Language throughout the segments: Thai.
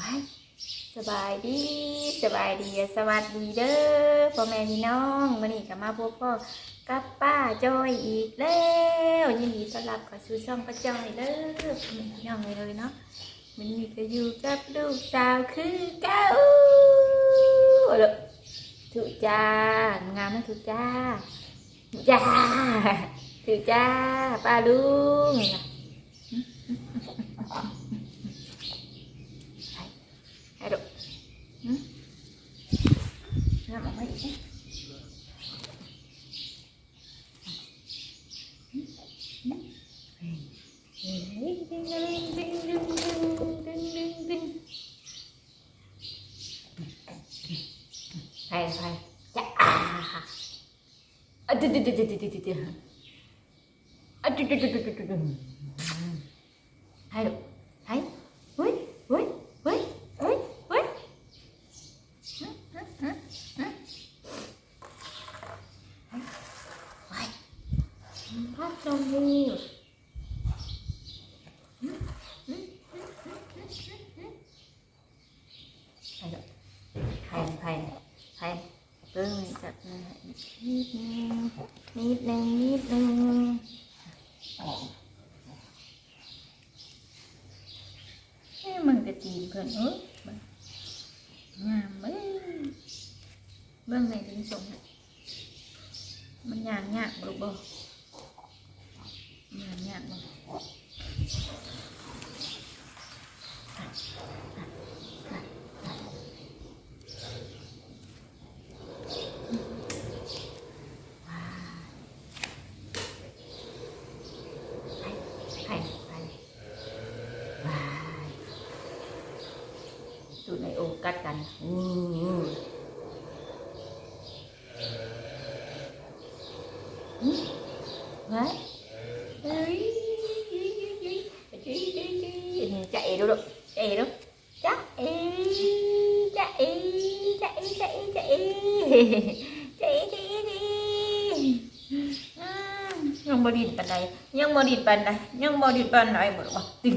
ว้สบายดีสบายดีสวัสดีเด้อพ่อแม่พี่น้องวันนี้ก็มาพบพ่อกับป้าจอยอีกแล้วยินดีต้อนรับเข้าสู่ช่องป้าจอยเด้อพ่อแม่พี่น้องเลยเนาะวันนี้ก็อยู่กับลูกสาวคือเก้าเอาละถูกจ้างามไหมถูกจ้าจ้าถูกจ้าป้าลุง hello hi ഓയ് ഓയ് ഓയ് ഓയ് ഓയ് Ai, não gần ướt. Nhàm mấy bên này tính sủng mình nhàn nhạt bờ bờ. Nhàn nhạt bờ à, à. สูตในโอกัสกันอืมไงเฮ้ยจะเอดูดูจะเอดูจะเอจะเอจะเอจะเอจะเอจะเอจะเอจะยังบดินปันใดยังบดินปันใดยังบดินปันใดหมดว่าตึง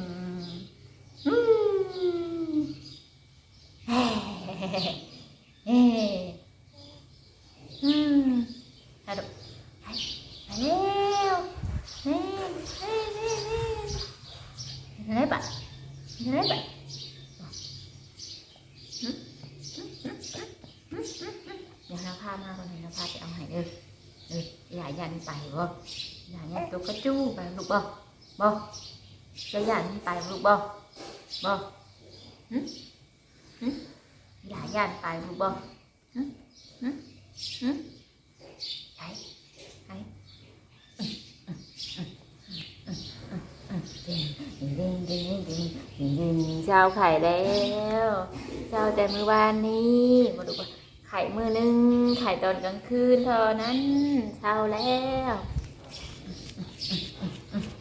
จะยันไปลูกบ่บ่หึหึอย่ายันไปลูกบ่หึหึหึไอ้ไอ้ดึงดึงดึงดึงดึงดึงเช้าไข่แล้วเช้าแต่มื้อวานนี้มาดูว่าไข่มือหนึงไข่ตอนกลางคืนเท่านั้นเช้าแล้ว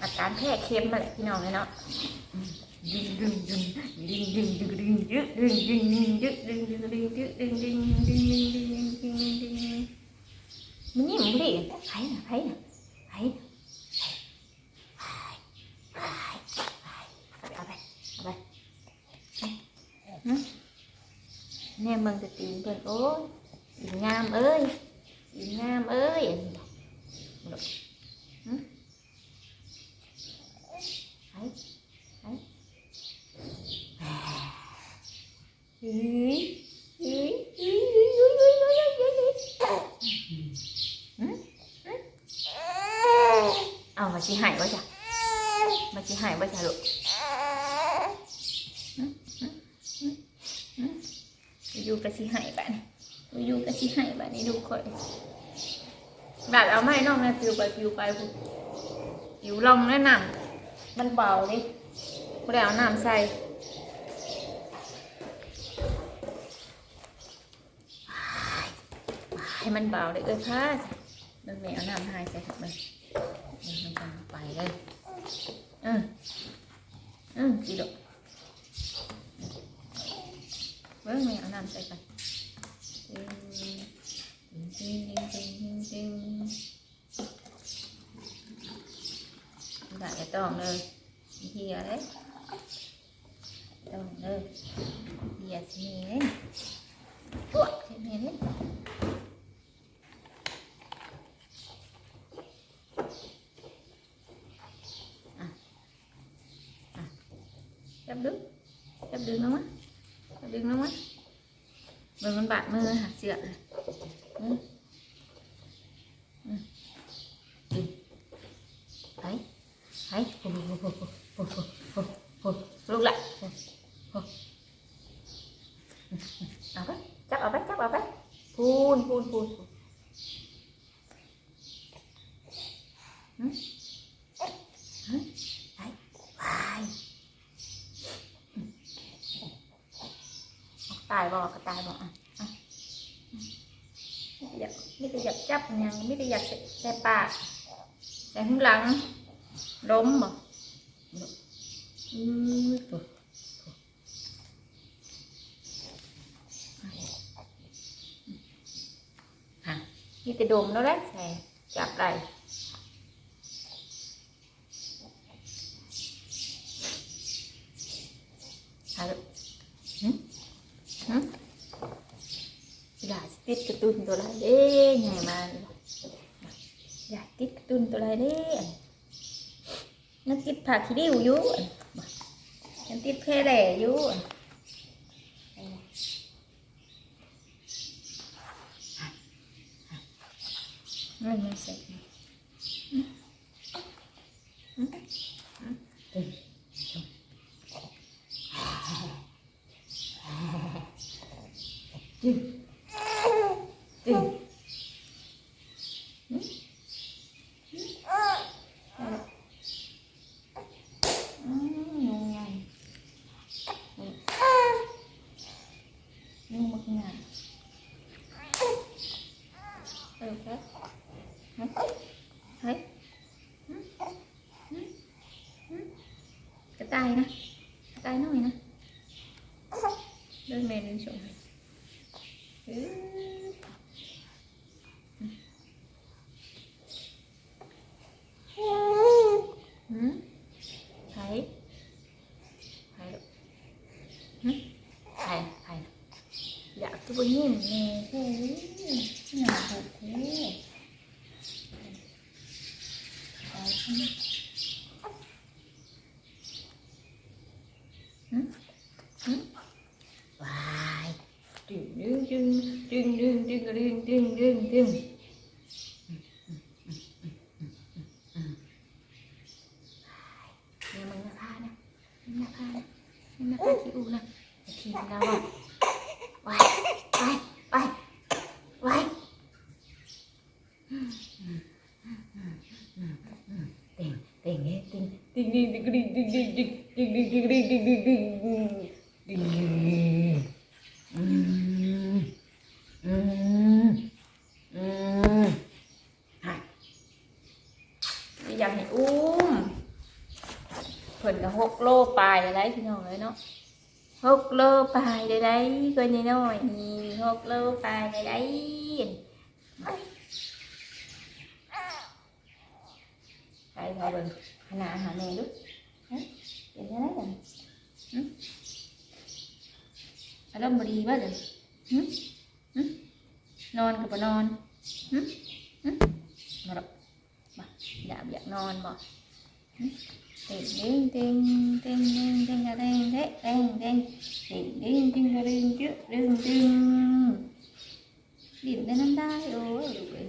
อาการแพ้เค็มมาแหละพี่น้องเลยเนาะดึงดึงดึงดึงดึงดึงดึงยึดดึงดึงดึงยึดดึงดึงดึงยึดดึงดึงดึงดึงดึงดึงดึงดึงมันนี่มันดิไผ่น่ะไผ่น่ะไผ่ไผ่เอาไปเอาไปแน่มึงจะตีนเพิ่อนโอ้ยงามเอ้ยงามเอ้ย เอามาชี้หายวะจ้ะมาชี้หายวะจ้ะลูกมหืมหืมหืมอยู่กับชี้หายบ้านอยู่กับชี้หายบ้านนี่ดูค่อยแบบเอาไม้น้องนะปิวไปปิวไปพูปิวลองแนะนำมันเบาดิไม่ได้เอาน้ำใส่ ให้มันเบาเลยเอ้ยค่ะมันไม่เอาน้ำหายใจครับมันมันจะไปเลยอืมอืมดีดอกเบิ้งไม่เอาน้ำใส่ไปจริงจริงจริงจริงจริงได้ต้องเลยเฮียเลยต้องเด้อเฮียสิ được chấp đứng không á chấp được không á mình con bạn mơ hạt sữa ừ. ừ. ừ. đấy. Đấy. Lúc lại. Ở bách chắc ở bách chắc ở bách phun phun, phun. าตายบอกก็ตายบอกอะอะไม่ได้อยากไม่ได้อยากจับยังไม่ได้อยากใส่ปากใส่ข้างหลังล้มบ่อือตัวฮะนี่จะดมแล้วแหละใส่จับได้ฮัลโหลหึหึอย่า ตุนตัวไรเด้ไงมานี่บ่อยากติดตุนตัวไรเด้นั่นติดผักขี้ดิ้วอยู่นั่นติดแพร่แหล่อยู่อั่นไม่ไม่ใส่ tay นะใกล้หน่อยนะเดินเมนสวยอืมไผ่ไผ่ลูกไผ่ไผ่อยากจะไปยิ้มเลยเฮ้ยหนาวหูาพาขี้อูนะไอ้ทีมเราอะไปไปไปไปเต่งติงเฮ้เต่งติ๊งติงติงติงติงติงติงติงติงติงติงติงติ๊งติ๊งติ๊งอืมอืมอืมฮะอยากให้อุ้มเพิ่นก็หกโลปลายเลยได้พี่น้องเลยเนาะ หกโลปลายได้ได้ก็น้อยน้อยนี่หกโลปลายได้ได้ไปพอาเบิ่งขนาดหาแม่ดูเป็นยังไงกันอารมณ์บดีบ่เดี๋ยวนอนกับนอนหึหึมาดอกบ่อยากอยากนอนบ่ ding ding ding ding ding ding ga ding ding ding ding ding ding ding ga ding chứ ding ding điểm đến ôi được rồi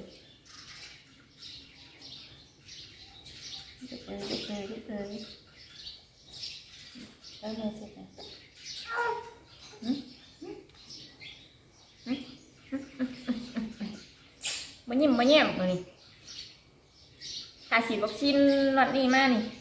được rồi được rồi được rồi đâu rồi sẽ mới nhìn mới nhèm rồi này cả chỉ vaccine loạn đi ma này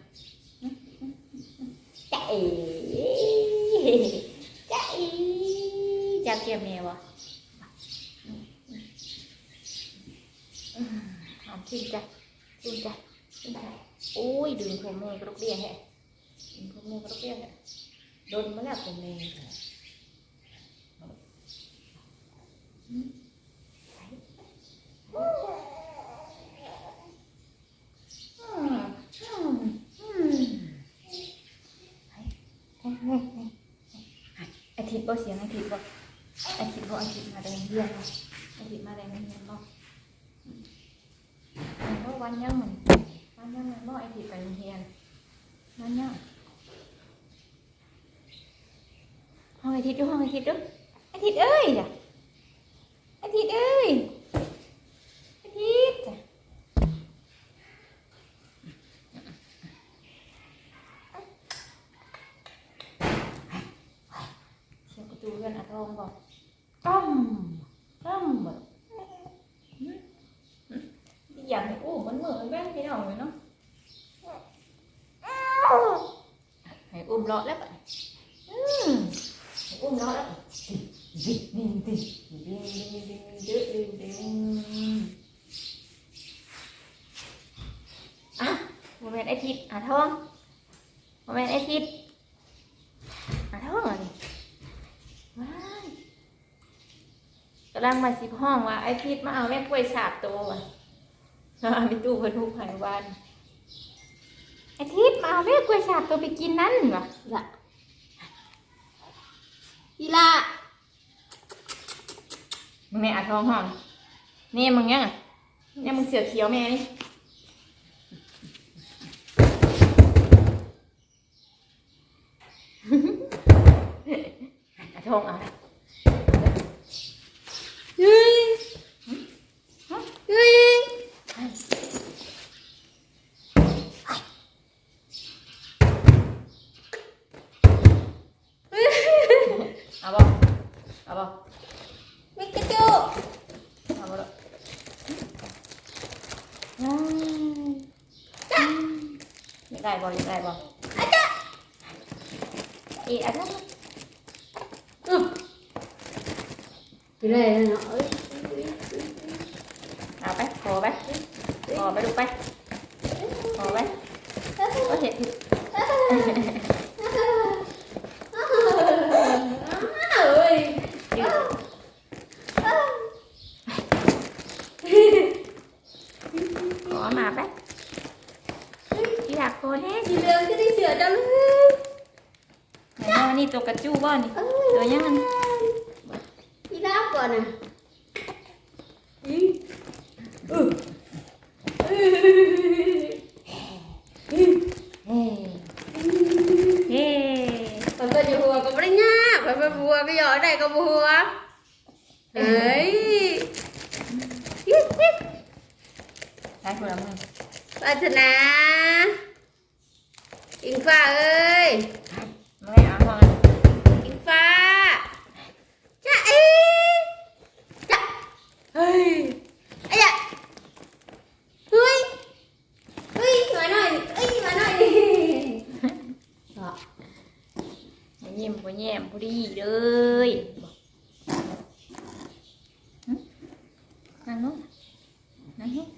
อ้ยดึงผมแม่กระดกเดียแฮะดึงผมแม่กระดกเดียแฮะโดนมาแล้วผมแม่อืมอืมอืมไอทิพย์บ่เสียงไอ้ทิพย์บ่ไอ้ทิพย์บ่ไอ้ทิพย์มาแดงเรียนบ่ไอ้ทิพย์มาแดงเรียนบ่มันก็วันยังเหมัน วันยังมันบ่ไอทิดไปโรงเรียนวันยังห้องไอทิดดูห้องไอทิดดูไอทิดเอ้ยจ้ะไอทิดเอ้ยไอทิดจ้ะเสียงประตูเรือนอาทองบอกต้มต้มแบบ อยากให้อู้มันเหมือนแม่พี่น้องเลยเนาะให้อุ้มเลาะแล้วปะอืมให้อุ้มเลาะแล้วดิดิดิดิดิดิดิดิดิดิดิอะโมเมนต์ไอทิดอะท้องโมเมนต์ไอทิดอะท้องเหรอนี่ว้ายกำลังมาสิบห้องว่าไอทิดมาเอาแม่กล้วยสาบตัวว่ะ อ่ามีตู้เพิ่นทุกหายวันไอาทิตย์มาเอาแม่กล้วยฉาบตัวไปกินนั่นวะละอีละมึงแม่อาทองห้องนี่มึงยังอะเนี่ยมึงเสือเขียวแม่นี่อาทองเอาละ rê lên nổi nào bác khò bác. Khò bác đục bác. Khò bác. Có thịt mà bác. Chị học cô nhé. Chị lên cái đi sửa cho luôn nè nè nè tổ cà chua bao nè กมันไปบัวไปหยอดได้ก็บัวเฮ้ยใช้คนละมือปรารถนา อิงฟ้าเอ้ยไม่เอาห้องอิงฟ้าจ้าเอ๊ะจ้าเฮ้ยไอ้ยะเฮ้ยเฮ้ยมาหน่อยเอ้ยมาหน่อยดิก็ บ่ ยิ้มบ่แย้มบ่ดีเลยนั่งนู้นนั่งนู้น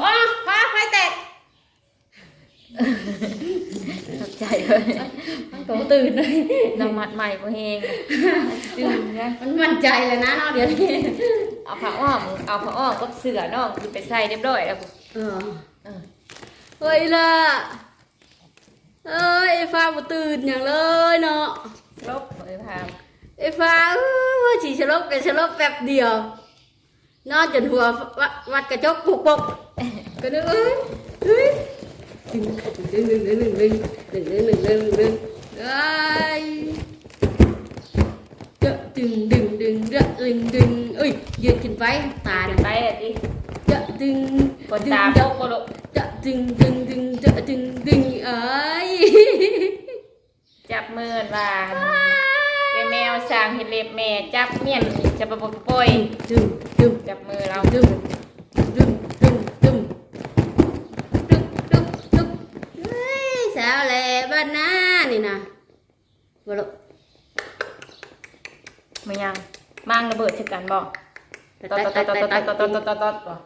ว้าฟ้าไฟแตกตกใจเลยมันก็ตื่นเลยน้ำมัดใหม่บ่เฮงตื่นนะมันมั่นใจเลยนะเนาะเดี๋ยวนี้เอาผ้าอ้อมเอาผ้าอ้อมกับเสือน้องคือไปใส่เรียบร้อยแล้วกูเออเออเฮ้ยล่ะเอ้ยไอ้ ฟ้าบ่ตื่นอย่างเลยเนาะ ลบเลยพาม ไอ้ฟ้าเออฉีฉลบกันฉลบแป๊บเดียว นอนจนหัววัดวัดกระจกปุกปกก็นึกเอ้ยเฮ้ยดึงดึงดึงดึงดึงดึงดึงดึงดึงดึงดึงเอ้ยเดะดึงดึงดึงเดะดึงดึงเอ้ยยืนขึ้นไปตา ขึ้ น่ะ นไปอ่ะดิ เดะดึง กดตาโบกบ่ลูก เดะดึงดึงดึงเดะดึงดึงเอ้ย จับ มือว่าเป็นแมวสร้างเห็ดเล็บแม่จับเมียนจะประปปล่อย ดึงดึง จับมือเรา ดึงดึงดึงดึงดึงดึงดึงเฮ้ยสาวแหล่บ้านนานี่นะบ่ลูก มันยังมางระเบิดใช่กันบอก ตอดตอดตอดตอดตอดตอดตอดตอดตอดตอด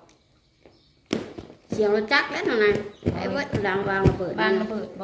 เสียงรถจักรแล้วนะไอ้เบิดดังวางระเบิด บางระเบิดบ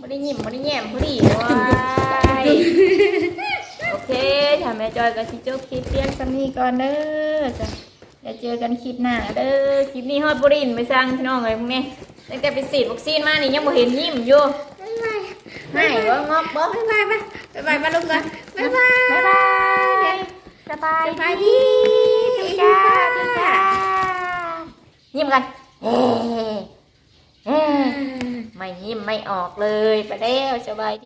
ไม่ได้ยิ้มไม่ได้แย้มพอดีว้ายโอเคถ้าแม่จอยก็สิจบคลิปเรียนสำนีก่อนเด้อจ้ะเดี๋ยวเจอกันคลิปหน้าเด้อคลิปนี้ฮอดบุรินทร์ไปสร้างพี่น้องเลยพวกนี้ตั้งแต่ไปฉีดวัคซีนมานี่ยังบ่เห็นยิ้มอยู่บ๊ายบายให้ว่างอบบ่บ๊ายบายบ๊ายบายมาลุงกันบ๊ายบายบ๊ายบายสบายสบายดีดีจ้าดีจ้ายิ้มกันเฮ้เฮ้ ไม่ยิ้มไม่ออกเลยไปแล้วสบายดี